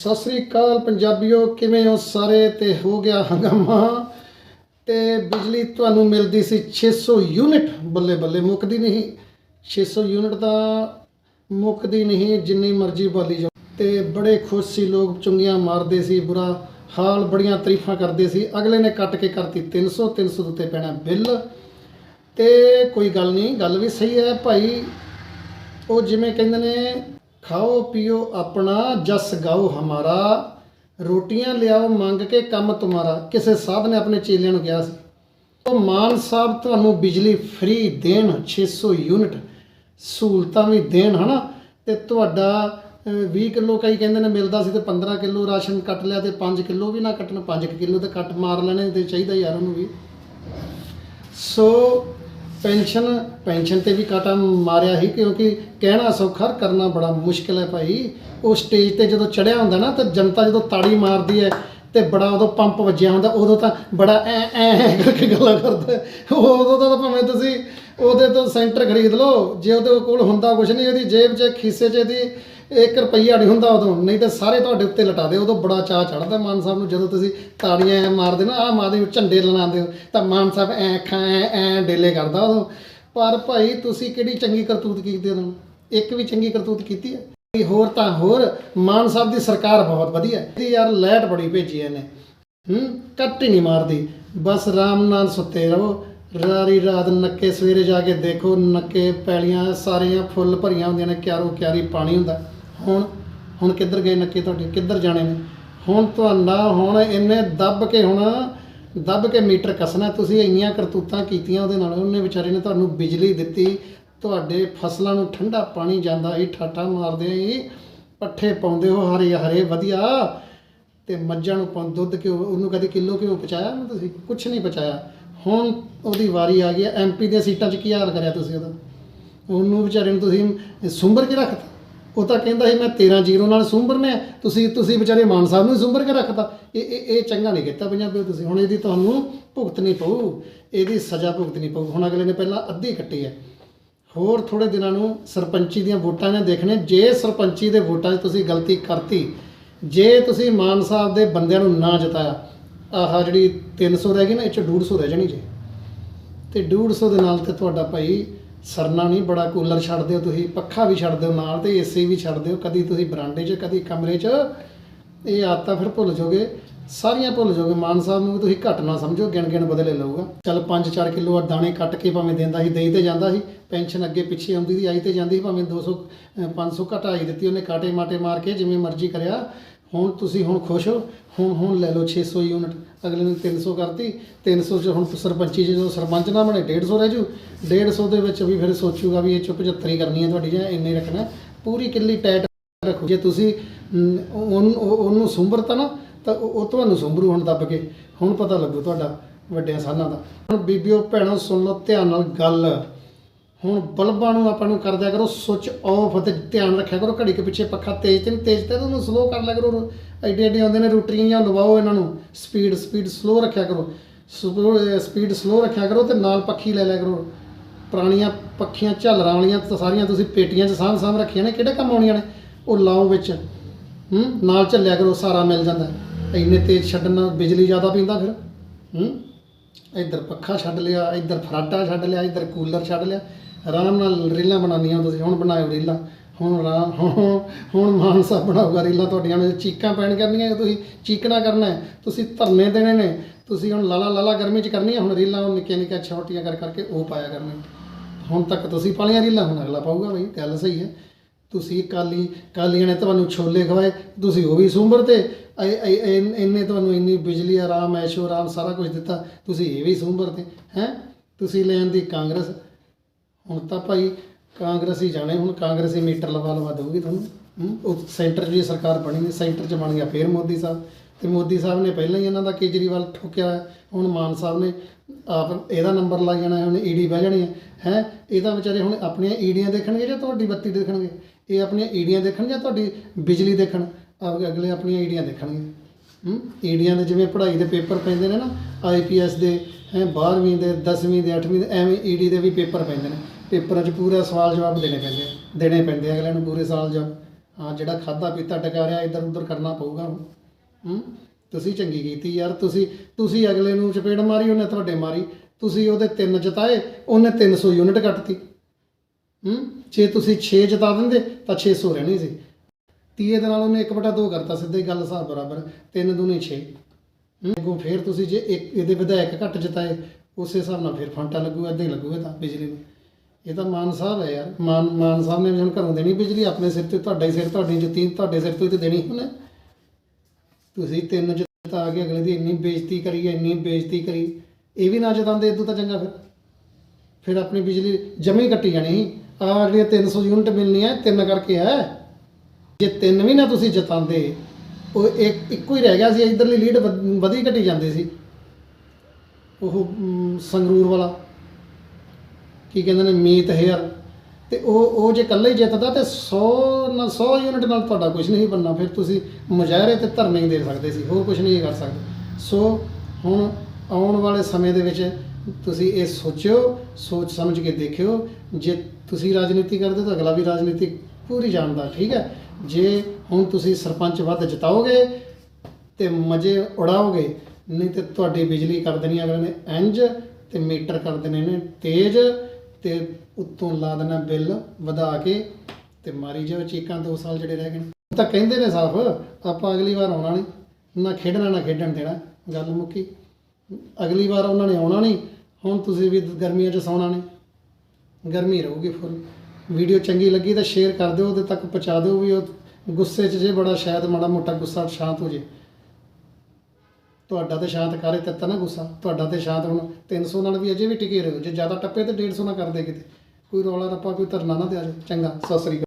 ਸਤਿ ਸ੍ਰੀ ਅਕਾਲ ਪੰਜਾਬੀਓ, ਕਿਵੇਂ ਹੋ ਸਾਰੇ ਤੇ ਹੋ ਗਿਆ ਹੰਗਾਮਾ? ਤੇ ਬਿਜਲੀ ਤੁਹਾਨੂੰ ਮਿਲਦੀ ਸੀ 600 ਯੂਨਿਟ। ਬੱਲੇ ਬੱਲੇ, ਮੁੱਕਦੀ ਨਹੀਂ। 600 ਯੂਨਿਟ ਤਾਂ ਮੁੱਕਦੀ ਨਹੀਂ, ਜਿੰਨੀ ਮਰਜ਼ੀ ਬਾਲੀ ਜਾਓ। ਤੇ ਬੜੇ ਖੁਸ਼ ਸੀ ਲੋਕ, ਚੁੰਗੀਆਂ ਮਾਰਦੇ ਸੀ, ਬੁਰਾ ਹਾਲ ਬੜੀਆਂ ਤਾਰੀਫਾਂ ਕਰਦੇ ਸੀ। ਅਗਲੇ ਨੇ ਕੱਟ ਕੇ ਕਰਤੀ 300 300 ਦੇ ਉੱਤੇ ਪੈਣਾ ਬਿੱਲ। ਤੇ ਕੋਈ ਗੱਲ ਨਹੀਂ, ਗੱਲ ਵੀ ਸਹੀ ਹੈ ਭਾਈ। ਉਹ ਜਿਵੇਂ ਕਹਿੰਦੇ ਨੇ ਖਾਓ ਪੀਓ ਆਪਣਾ ਜਸ ਗਾਓ ਹਮਾਰਾ। ਰੋਟੀਆਂ ਲਿਆਓ ਮੰਗ ਕੇ ਕੰਮ ਤੁਮਾਰਾ ਕਿਸੇ ਸਾਧ ਨੇ ਆਪਣੇ ਚੇਲਿਆਂ ਨੂੰ ਕਿਹਾ ਸੀ। ਉਹ ਮਾਨ ਸਾਹਿਬ ਤੁਹਾਨੂੰ ਬਿਜਲੀ ਫ੍ਰੀ ਦੇਣ 600 ਯੂਨਿਟ। ਸਹੂਲਤਾਂ ਵੀ ਦੇਣ ਹਨਾ? ਤੇ ਤੁਹਾਡਾ ਅਹ, 20 ਕਿਲੋ ਕਈ ਕਹਿੰਦੇ ਨੇ ਮਿਲਦਾ ਸੀ ਤੇ 15 ਕਿਲੋ ਰਾਸ਼ਨ ਕੱਟ ਲਿਆ ਤੇ 5 ਕਿਲੋ ਵੀ ਨਾ ਕੱਟਣ 5 ਕਿਲੋ ਤੇ ਕੱਟ ਮਾਰ ਲੈਣੇ ਤੇ ਚਾਹੀਦਾ ਯਾਰ ਉਹਨੂੰ ਵੀ। ਸੋ ਪੈਨਸ਼ਨ ਪੈਨਸ਼ਨ ਤੇ ਵੀ ਕਾਟਾ ਮਾਰਿਆ ਸੀ ਕਿਉਂਕਿ ਕਹਿਣਾ ਸੌਖਾ ਕਰਨਾ ਬੜਾ ਮੁਸ਼ਕਿਲ ਹੈ ਭਾਈ। ਉਹ ਸਟੇਜ ਤੇ ਜਦੋਂ ਚੜਿਆ ਹੁੰਦਾ ਨਾ ਤਾਂ ਜਨਤਾ ਜਦੋਂ ਤਾੜੀ ਮਾਰਦੀ ਹੈ ਤੇ ਬੜਾ ਉਦੋਂ ਪੰਪ ਵੱਜਿਆ ਹੁੰਦਾ, ਉਦੋਂ ਤਾਂ ਬੜਾ ਐ ਐ ਕਰਕੇ ਗੱਲਾਂ ਕਰਦਾ। ਉਦੋਂ ਤਾਂ ਭਾਵੇਂ ਤੁਸੀਂ ਉਹਦੇ ਤੋਂ ਸੈਂਟਰ ਖਰੀਦ ਲਓ, ਜੇ ਉਹਦੇ ਕੋਲ ਹੁੰਦਾ ਕੁਝ ਨਹੀਂ, ਉਹਦੀ ਜੇਬ 'ਚ ਖੀਸੇ 'ਚ ਇਹਦੀ 1 ਰੁਪਈਆ ਨਹੀਂ ਹੁੰਦਾ ਉਦੋਂ, ਨਹੀਂ ਤਾਂ ਸਾਰੇ ਤੁਹਾਡੇ ਉੱਤੇ ਲਟਾ ਦੇ ਉਦੋਂ ਬੜਾ ਚਾਹ ਚੜਦਾ ਮਾਨ ਸਾਹਿਬ ਨੂੰ, ਜਦੋਂ ਤੁਸੀਂ ਤਾੜੀਆਂ ਐ ਮਾਰਦੇ ਨਾ ਆ ਮਾਰਦੇ ਝੰਡੇ ਲਣਾਉਂਦੇ ਹੋ, ਤਾਂ ਮਾਨ ਸਾਹਿਬ ਐ ਖਾਂ ਐ ਐ ਡੇਲੇ ਕਰਦਾ ਉਦੋਂ। ਪਰ ਭਾਈ, ਤੁਸੀਂ ਕਿਹੜੀ ਚੰਗੀ ਕਰਤੂਤ ਕੀਤੀ ਉਦੋਂ? ਇੱਕ ਵੀ ਚੰਗੀ ਕਰਤੂਤ ਕੀਤੀ ਹੈ ਹੋਰ ਤਾਂ ਹੋਰ, ਮਾਨ ਸਾਹਿਬ ਦੀ ਸਰਕਾਰ ਬਹੁਤ ਵਧੀਆ ਹੈ। ਯਾਰ ਲੈਟ ਬੜੀ ਭੇਜੀ ਇਹਨੇ। ਹੂੰ, ਕੱਟ ਹੀ ਨਹੀਂ ਮਾਰਦੀ। ਬਸ ਆਰਾਮ ਨਾਲ ਸੁੱਤੇ ਰਹੋ। ਰਾਰੀ ਰਾਤ ਨੱਕੇ ਸਵੇਰੇ ਜਾ ਕੇ ਦੇਖੋ, ਨੱਕੇ ਪੈਲੀਆਂ ਸਾਰੀਆਂ ਫੁੱਲ ਭਰੀਆਂ ਹੁੰਦੀਆਂ ਨੇ, ਕਿਆਰੋ ਕਿਆਰੀ ਪਾਣੀ ਹੁੰਦਾ। ਹੁਣ ਹੁਣ ਕਿੱਧਰ ਗਏ ਨੱਕੇ ਤੁਹਾਡੇ? ਕਿੱਧਰ ਜਾਣੇ ਨੇ? ਹੁਣ ਤੁਹਾਡਾ, ਹੁਣ ਇਹਨੇ ਦੱਬ ਕੇ ਹੁਣ, ਦੱਬ ਕੇ ਮੀਟਰ ਕੱਸਣਾ। ਤੁਸੀਂ ਇੰਨੀਆਂ ਕਰਤੂਤਾਂ ਕੀਤੀਆਂ ਉਹਦੇ ਨਾਲ, ਉਹਨੇ ਵਿਚਾਰੇ ਨੇ ਤੁਹਾਨੂੰ ਬਿਜਲੀ ਦਿੱਤੀ ਤੁਹਾਡੇ ਫਸਲਾਂ ਨੂੰ ਠੰਡਾ ਪਾਣੀ ਜਾਂਦਾ ਸੀ ਠਾਠਾ ਮਾਰਦੇ ਸੀ ਪੱਠੇ ਪਾਉਂਦੇ ਹੋ, ਹਰੇ ਹਰੇ, ਵਧੀਆ। ਤੇ ਮੱਝਾਂ ਨੂੰ ਪਾਉਂ, ਦੁੱਧ ਕਿਉਂ ਉਹਨੂੰ ਕਦੇ ਕਿਲੋ ਕਿਉਂ ਪਚਾਇਆ ਨਾ ਤੁਸੀਂ? ਕੁਝ ਨਹੀਂ ਪਚਾਇਆ ਹੁਣ ਉਹਦੀ ਵਾਰੀ ਆ ਗਈ ਹੈ ਐਮਪੀ ਦੀਆਂ ਸੀਟਾਂ 'ਚ ਕੀ ਹਾਲ ਕਰਿਆ ਤੁਸੀਂ ਉਹਦਾ? ਉਹਨੂੰ ਵਿਚਾਰੇ ਨੂੰ ਤੁਸੀਂ ਸੁੰਬਰ ਕੇ ਰੱਖਤਾ? ਉਹ ਤਾਂ ਕਹਿੰਦਾ ਸੀ, ਮੈਂ 13 ਜ਼ੀਰੋ ਨਾਲ ਸੁੰਬਰਨੇ ਤੁਸੀਂ ਤੁਸੀਂ ਵਿਚਾਰੇ ਮਾਨ ਸਾਹਿਬ ਨੂੰ ਸੁੰਬਰ ਕੇ ਰੱਖਤਾ। ਇਹ ਇਹ ਇਹ ਚੰਗਾ ਨਹੀਂ ਕੀਤਾ ਪੰਜਾਬੀ ਤੁਸੀਂ। ਹੁਣ ਇਹਦੀ ਤੁਹਾਨੂੰ ਭੁਗਤਣੀ ਪਊ, ਇਹਦੀ ਸਜ਼ਾ ਭੁਗਤਣੀ ਪਊ। ਹੁਣ ਅਗਲੇ ਨੇ ਪਹਿਲਾਂ ਅੱਧੀ ਕੱਟੀ ਹੈ। ਹੋਰ ਥੋੜੇ ਦਿਨਾਂ ਨੂੰ ਸਰਪੰਚੀ ਦੀਆਂ ਵੋਟਾਂ ਨੇ ਦੇਖਣੇ। ਜੇ ਸਰਪੰਚੀ ਦੇ ਵੋਟਾਂ 'ਚ ਤੁਸੀਂ ਗਲਤੀ ਕਰਤੀ, ਜੇ ਤੁਸੀਂ ਮਾਨ ਸਾਹਿਬ ਦੇ ਬੰਦਿਆਂ ਨੂੰ ਨਾ ਜਿਤਾਇਆ, ਆਹ ਜਿਹੜੀ 300 ਰਹਿ ਗਈ ਨਾ, ਇਹ 'ਚ 150 ਰਹਿ ਜਾਣੀ ਜੇ। ਤੇ 150 ਦੇ ਨਾਲ ਤੇ ਤੁਹਾਡਾ ਭਾਈ ਸਰਨਾ ਨਹੀਂ ਬੜਾ ਕੂਲਰ ਛੱਡ ਦਿਓ ਤੁਸੀਂ, ਪੱਖਾ ਵੀ ਛੱਡ ਦਿਓ ਨਾਲ ਤੇ ਏਸੀ ਵੀ ਛੱਡ ਦਿਓ, ਕਦੀ ਤੁਸੀਂ ਬਰਾਂਡੇ 'ਚ, ਕਦੀ ਕਮਰੇ 'ਚ। ਇਹ ਆਦਤਾਂ ਫਿਰ ਭੁੱਲ ਜਾਓਗੇ। ਸਾਰੀਆਂ ਭੁੱਲ ਜਾਓਗੇ ਮਾਨ ਸਾਹਿਬ ਨੂੰ ਵੀ ਤੁਸੀਂ ਘੱਟ ਨਾ ਸਮਝੋ ਗਿਣ ਗਿਣ ਬਦਲੇ ਲਊਗਾ। ਚਲ 5-4 ਕਿਲੋ ਆ ਦਾਣੇ ਕੱਟ ਕੇ ਭਾਵੇਂ ਦਿੰਦਾ ਸੀ ਦੇਈ ਤੇ ਜਾਂਦਾ ਸੀ ਪੈਨਸ਼ਨ ਅੱਗੇ ਪਿੱਛੇ ਆਉਂਦੀ ਸੀ ਆਈ ਤੇ ਜਾਂਦੀ ਸੀ ਭਾਵੇਂ 200 ਅਹ 500 ਘਟਾਈ ਦਿੱਤੀ ਉਹਨੇ ਕਾਟੇ ਮਾਟੇ ਮਾਰ ਕੇ ਜਿਵੇਂ ਮਰਜ਼ੀ ਕਰਿਆ। ਹੁਣ ਤੁਸੀਂ ਹੁਣ ਖੁਸ਼ ਹੋ ਹੁਣ ਹੁਣ ਲੈ ਲਓ 600 ਯੂਨਿਟ। ਅਗਲੇ ਨੇ 300 ਕਰਤੀ 300 ਚ ਹੁਣ ਸਰਪੰਚੀ 'ਚ ਜਦੋਂ ਸਰਪੰਚ ਨਾ ਬਣੇ 150 ਰਹਿ ਜੂ। 150 ਦੇ ਵਿੱਚ ਵੀ ਫਿਰ ਸੋਚੂਗਾ ਵੀ ਇਹ ਚ 75 ਕਰਨੀ ਹੈ ਤੁਹਾਡੀ ਜਾਂ ਇੰਨੇ ਰੱਖਣਾ। ਪੂਰੀ ਕਿੱਲੀ ਟਾਈਟ ਰੱਖੋ। ਜੇ ਤੁਸੀਂ ਅਮ, ਉਹਨੂੰ ਉਹ- ਉਹਨੂੰ ਸੁੰਬਰਤਾ ਨਾ ਤਾਂ ਉਹ ਉਹ ਤੁਹਾਨੂੰ ਸੁੰਬਰੂ ਹੁਣ ਦੱਬ ਕੇ ਹੁਣ ਪਤਾ ਲੱਗੂ ਤੁਹਾਡਾ ਵੱਡਿਆਂ ਸਾਲਾਂ ਦਾ। ਹੁਣ ਬੀਬੀਓ, ਭੈਣੋ, ਸੁਣ ਲਓ, ਧਿਆਨ ਨਾਲ ਗੱਲ। ਹੁਣ ਬਲਬਾਂ ਨੂੰ ਆਪਾਂ ਨੂੰ ਕਰ ਦਿਆ ਕਰੋ, ਸੁੱਚ ਆਫ ਅਤੇ ਧਿਆਨ ਰੱਖਿਆ ਕਰੋ, ਘੜੀ ਕੇ ਪਿੱਛੇ ਪੱਖਾ ਤੇਜ਼ ਤੇ ਤੇਜ਼ ਤੇ ਉਹਨੂੰ ਸਲੋ ਕਰ ਲਿਆ ਕਰੋ। ਐਡੇ ਐਡੇ ਆਉਂਦੇ ਨੇ ਰੂਟਰੀਆਂ ਲਵਾਓ ਇਹਨਾਂ ਨੂੰ। ਸਪੀਡ ਸਪੀਡ ਸਲੋ ਰੱਖਿਆ ਕਰੋ। ਸਪੀਡ ਸਲੋ ਰੱਖਿਆ ਕਰੋ ਤੇ ਨਾਲ ਪੱਖੀ ਲੈ ਲਿਆ ਕਰੋ। ਪੁਰਾਣੀਆਂ ਪੱਖੀਆਂ, ਝੱਲਰਾਂ ਵਾਲੀਆਂ ਤਾਂ ਸਾਰੀਆਂ ਤੁਸੀਂ ਪੇਟੀਆਂ 'ਚ ਸਾਂਭ ਸਾਂਭ ਰੱਖੀਆਂ ਨੇ, ਕਿਹੜੇ ਕੰਮ ਆਉਣੀਆਂ ਨੇ? ਉਹ ਲਾਓ ਵਿੱਚ, ਹੂੰ, ਨਾਲ ਝੱਲਿਆ ਕਰੋ, ਸਾਰਾ ਮਿਲ ਜਾਂਦਾ। ਇੰਨੇ ਤੇਜ਼ ਛੱਡਣ ਨਾਲ ਬਿਜਲੀ ਜ਼ਿਆਦਾ ਪੀਂਦਾ ਫਿਰ। ਹੂੰ? ਇੱਧਰ ਪੱਖਾ ਛੱਡ ਲਿਆ, ਇੱਧਰ ਫਰਾਟਾ ਛੱਡ ਲਿਆ, ਇੱਧਰ ਕੂਲਰ ਛੱਡ ਲਿਆ। ਆਰਾਮ ਨਾਲ ਰੀਲਾਂ ਬਣਾਉਣੀਆਂ ਤੁਸੀਂ, ਹੁਣ ਬਣਾਇਓ ਰੀਲਾਂ। ਹੁਣ ਆਰਾਮ, ਹੁਣ ਹੁਣ ਮਾਨ ਸਾਹਿਬ ਬਣਾਊਗਾ ਰੀਲਾਂ ਤੁਹਾਡੀਆਂ ਨੇ ਚੀਕਾਂ ਪੈਣ ਕਰਨੀਆਂ ਤੁਸੀਂ ਚੀਕਣਾ ਕਰਨਾ ਤੁਸੀਂ ਧਰਨੇ ਦੇਣੇ ਨੇ। ਤੁਸੀਂ ਹੁਣ ਲਾਲਾ ਲਾਲਾ ਗਰਮੀ ਚ ਕਰਨੀ ਹੁਣ ਰੀਲਾਂ ਉਹ ਨਿੱਕੀਆਂ ਨਿੱਕੀਆਂ ਛੋਟੀਆਂ ਕਰ ਕਰਕੇ ਉਹ ਪਾਇਆ ਕਰਨੀ ਹੁਣ ਤੱਕ ਤੁਸੀਂ ਪਾਲੀਆਂ ਰੀਲਾਂ, ਹੁਣ ਅਗਲਾ ਪਾਊਗਾ ਬਈ, ਗੱਲ ਸਹੀ ਹੈ। ਤੁਸੀਂ ਕਾਲੀ, ਕਾਲੀਆਂ ਨੇ ਤੁਹਾਨੂੰ ਛੋਲੇ ਖਵਾਏ, ਤੁਸੀਂ ਉਹ ਵੀ ਸੁੰਬਰ ਤੇ। ਐ- ਤੁਹਾਨੂੰ ਇੰਨੀ ਬਿਜਲੀ, ਆਰਾਮ, ਐਸ਼ੋ, ਆਰਾਮ ਸਾਰਾ ਕੁਝ ਦਿੱਤਾ, ਤੁਸੀਂ ਇਹ ਵੀ ਸੁੰਬਰ ਤੇ, ਹੈ? ਤੁਸੀਂ ਲੈਣ ਦੀ ਕਾਂਗਰਸ। ਹੁਣ ਤਾਂ ਭਾਈ ਕਾਂਗਰਸ ਹੀ ਜਾਣੇ, ਹੁਣ ਕਾਂਗਰਸੀ ਮੀਟਰ ਲਵਾ ਲਵਾ ਦੇਊਗੀ ਤੁਹਾਨੂੰ ਉਹ ਸੈਂਟਰ 'ਚ ਵੀ ਸਰਕਾਰ ਬਣੀ ਨੇ ਸੈਂਟਰ 'ਚ ਬਣ ਗਿਆ ਫੇਰ ਮੋਦੀ ਸਾਹਿਬ। ਤੇ ਮੋਦੀ ਸਾਹਿਬ ਨੇ ਪਹਿਲਾਂ ਹੀ ਇਹਨਾਂ ਦਾ ਕੇਜਰੀਵਾਲ ਠੋਕਿਆ ਹੋਇਆ। ਹੁਣ ਮਾਨ ਸਾਹਿਬ ਨੇ ਆਪ ਇਹਦਾ ਨੰਬਰ ਲਾ ਜਾਣਾ, ਹੁਣ ਈਡੀ ਬਹਿ ਜਾਣੀ ਹੈ ਹੈ? ਤਾਂ ਵਿਚਾਰੇ ਹੁਣ ਆਪਣੀਆਂ ਈਡੀਆਂ ਦੇਖਣਗੇ ਜਾਂ ਤੁਹਾਡੀ ਬੱਤੀ ਦੇਖਣਗੇ? ਇਹ ਆਪਣੀਆਂ ਈਡੀਆਂ ਦੇਖਣ ਜਾਂ ਤੁਹਾਡੀ ਬਿਜਲੀ ਦੇਖਣ? ਅਗਲੇ ਆਪਣੀਆਂ ਈਡੀਆਂ ਦੇਖਣਗੇ ਹੂੰ? ਈਡੀਆਂ ਦੇ ਜਿਵੇਂ ਪੜ੍ਹਾਈ ਦੇ ਪੇਪਰ ਪੈਂਦੇ ਨੇ ਨਾ ਆਈਪੀਐਸ ਦੇ, ਹੈ 12ਵੀਂ ਦੇ 10ਵੀਂ ਦੇ 8ਵੀਂ ਦੇ, ਐਵੇਂ ਈਡੀ ਦੇ ਵੀ ਪੇਪਰ ਪੈਂਦੇ ਨੇ। ਪੇਪਰਾਂ 'ਚ ਪੂਰਾ ਸਵਾਲ ਜਵਾਬ ਦੇਣੇ ਪੈਂਦੇ ਦੇਣੇ ਪੈਂਦੇ ਆ ਅਗਲਿਆਂ ਨੂੰ ਪੂਰੇ ਸਾਲ ਜਵਾਬ। ਹਾਂ, ਜਿਹੜਾ ਖਾਦਾ ਪੀਤਾ ਟਕਾ ਰਿਹਾ ਇੱਧਰ ਉੱਧਰ ਕਰਨਾ ਪਊਗਾ ਹੁਣ। ਹੂੰ? ਤੁਸੀਂ ਚੰਗੀ ਕੀਤੀ ਯਾਰ, ਤੁਸੀਂ ਤੁਸੀਂ ਅਗਲੇ ਨੂੰ ਚਪੇੜ ਮਾਰੀ, ਉਹਨੇ ਤੁਹਾਡੇ ਮਾਰੀ। ਤੁਸੀਂ ਉਹਦੇ ਤਿੰਨ ਜਿਤਾਏ, ਉਹਨੇ 300 ਯੂਨਿਟ ਕੱਟਤੀ। ਹੂੰ? ਜੇ ਤੁਸੀਂ 6 ਜਿਤਾ ਦਿੰਦੇ, ਤਾਂ 600 ਰਹਿਣੀ ਸੀ। ਤੀਏ ਦੇ ਨਾਲ ਉਹਨੇ 1/2 ਕਰਤਾ, ਸਿੱਧੇ ਗੱਲ ਹਿਸਾਬ ਬਰਾਬਰ 3 ਦੂਣੀ 6 ਅੱਗੋਂ ਫਿਰ ਤੁਸੀਂ ਜੇ ਇੱਕ, ਇਹਦੇ ਵਿਧਾਇਕ ਘੱਟ ਜਿਤਾਏ, ਉਸੇ ਹਿਸਾਬ ਨਾਲ ਫਿਰ ਫਾਂਟਾ ਲੱਗੂਗਾ ਏਦਾਂ ਹੀ ਲੱਗੂ ਤਾਂ ਬਿਜਲੀ ਨੂੰ। ਇਹ ਤਾਂ ਮਾਨ ਸਾਹਿਬ ਹੈ ਯਾਰ। ਮਾਨ ਮਾਨ ਸਾਹਿਬ ਨੇ ਵੀ ਹੁਣ ਘਰੋਂ ਦੇਣੀ ਬਿਜਲੀ, ਆਪਣੇ ਸਿਰ ਤੇ ਤੁਹਾਡਾ ਹੀ ਸਿਰ, ਤੁਹਾਡੀ ਜਤੀ, ਤੁਹਾਡੇ ਸਿਰ ਤੋਂ ਹੀ ਤੇ ਦੇਣੀ ਹੁਣ ਤੁਸੀਂ ਤਿੰਨ ਜਿਤਾ ਕੇ ਅਗਲੇ ਦੀ ਇੰਨੀ ਬੇਇੱਜ਼ਤੀ ਕਰੀ, ਇੰਨੀ ਬੇਇੱਜ਼ਤੀ ਕਰੀ। ਇਹ ਵੀ ਨਾ ਜਿਤਾਉਂਦੇ ਇਦੋਂ ਤਾਂ ਚੰਗਾ ਫਿਰ। ਫਿਰ ਆਪਣੀ ਬਿਜਲੀ ਜਮੇ ਕੱਟੀ ਜਾਣੀ ਆ ਜਿਹੜੀਆਂ 300 ਯੂਨਿਟ ਮਿਲਣੀ ਹੈ ਤਿੰਨ ਕਰਕੇ ਹੈ। ਜੇ ਤਿੰਨ ਵੀ ਨਾ ਤੁਸੀਂ ਜਿਤਾਉਂਦੇ, ਉਹ ਇੱਕ, ਇੱਕੋ ਹੀ ਰਹਿ ਗਿਆ ਸੀ, ਇਧਰਲੀ ਲੀਡ ਵਧੀ ਘਟੀ ਜਾਂਦੀ ਸੀ। ਉਹ ਸੰਗਰੂਰ ਵਾਲਾ, ਕੀ ਕਹਿੰਦੇ ਨੇ, ਮੀਤ ਹੇਅਰ। ਤੇ ਉਹ ਉਹ ਜੇ ਇਕੱਲਾ ਹੀ ਜਿੱਤਦਾ, ਤੇ 100 ਨਾਲ 100 ਯੂਨਿਟ ਨਾਲ ਤੁਹਾਡਾ ਕੁਝ ਨਹੀਂ ਬਣਨਾ। ਫਿਰ ਤੁਸੀਂ ਮੁਜ਼ਾਹਰੇ ਤੇ ਧਰਨੇ ਹੀ ਦੇ ਸਕਦੇ ਸੀ, ਹੋਰ ਕੁਝ ਨਹੀਂ ਕਰ ਸਕਦੇ। ਸੋ, ਹੁਣ ਆਉਣ ਵਾਲੇ ਸਮੇਂ ਦੇ ਵਿੱਚ ਤੁਸੀਂ ਇਹ ਸੋਚਿਓ, ਸੋਚ ਸਮਝ ਕੇ ਦੇਖਿਓ। ਜੇ ਤੁਸੀਂ ਰਾਜਨੀਤੀ ਕਰਦੇ ਤਾਂ ਅਗਲਾ ਵੀ ਰਾਜਨੀਤੀ ਪੂਰੀ ਜਾਣਦਾ, ਠੀਕ ਹੈ? ਜੇ ਹੁਣ ਤੁਸੀਂ ਸਰਪੰਚ ਵੱਧ ਜਿਤਾਓਗੇ ਤੇ ਮਜ਼ੇ ਉਡਾਓਗੇ, ਨਹੀਂ ਤੇ ਤੁਹਾਡੀ ਬਿਜਲੀ ਕਰ ਦੇਣੀ ਅਗਲੇ ਨੇ ਇੰਜ ਤੇ ਮੀਟਰ ਕਰ ਦੇਣੇ ਨੇ ਤੇਜ਼ ਤੇ ਉੱਤੋਂ ਲਾ ਦੇਣਾ ਬਿੱਲ ਵਧਾ ਕੇ ਤੇ ਮਾਰੀ ਜਾਓ ਚੀਕਾਂ 2 ਸਾਲ ਜਿਹੜੇ ਰਹਿ ਗਏ ਨੇ। ਤਾਂ ਕਹਿੰਦੇ ਨੇ ਸਾਫ਼, ਆਪਾਂ ਅਗਲੀ ਵਾਰ ਆਉਣਾ ਨਹੀਂ, ਨਾ ਖੇਡਣਾ, ਨਾ ਖੇਡਣ ਦੇਣਾ। ਗੱਲ ਮੁੱਕੀ। ਅਗਲੀ ਵਾਰ ਉਹਨਾਂ ਨੇ ਆਉਣਾ ਨਹੀਂ, ਹੁਣ ਤੁਸੀਂ ਵੀ ਗਰਮੀਆਂ 'ਚ ਸੌਣਾ ਨਹੀਂ। ਗਰਮੀ ਰਹੂਗੀ ਫੁੱਲ ਵੀਡੀਓ ਚੰਗੀ ਲੱਗੀ ਤਾਂ ਸ਼ੇਅਰ ਕਰ ਦਿਓ, ਉਹਦੇ ਤੱਕ ਪਹੁੰਚਾ ਦਿਓ ਵੀ ਉਹ ਗੁੱਸੇ 'ਚ ਜੇ ਬੜਾ ਸ਼ਾਇਦ ਮਾੜਾ ਮੋਟਾ ਗੁੱਸਾ ਸ਼ਾਂਤ ਹੋ ਜੇ। ਤੁਹਾਡਾ ਤੇ ਸ਼ਾਂਤ ਕਰੇ ਦਿੱਤਾ ਨਾ ਗੁੱਸਾ। ਤੁਹਾਡਾ ਤੇ ਸ਼ਾਂਤ ਹੁਣ 300 ਨਾਲ ਵੀ ਅਜੇ ਵੀ ਟਿਕੇ ਰਹੋ। ਜੇ ਜ਼ਿਆਦਾ ਟੱਪੇ ਤੇ 150 ਨਾ ਕਰਦੇ ਕਿਤੇ। ਕੋਈ ਰੌਲਾ ਰੱਪਾ, ਕੋਈ ਧਰਨਾ ਨਾ ਦੇ ਜੇ ਚੰਗਾ, ਸਤਿ ਸ੍ਰੀ ਅਕਾਲ।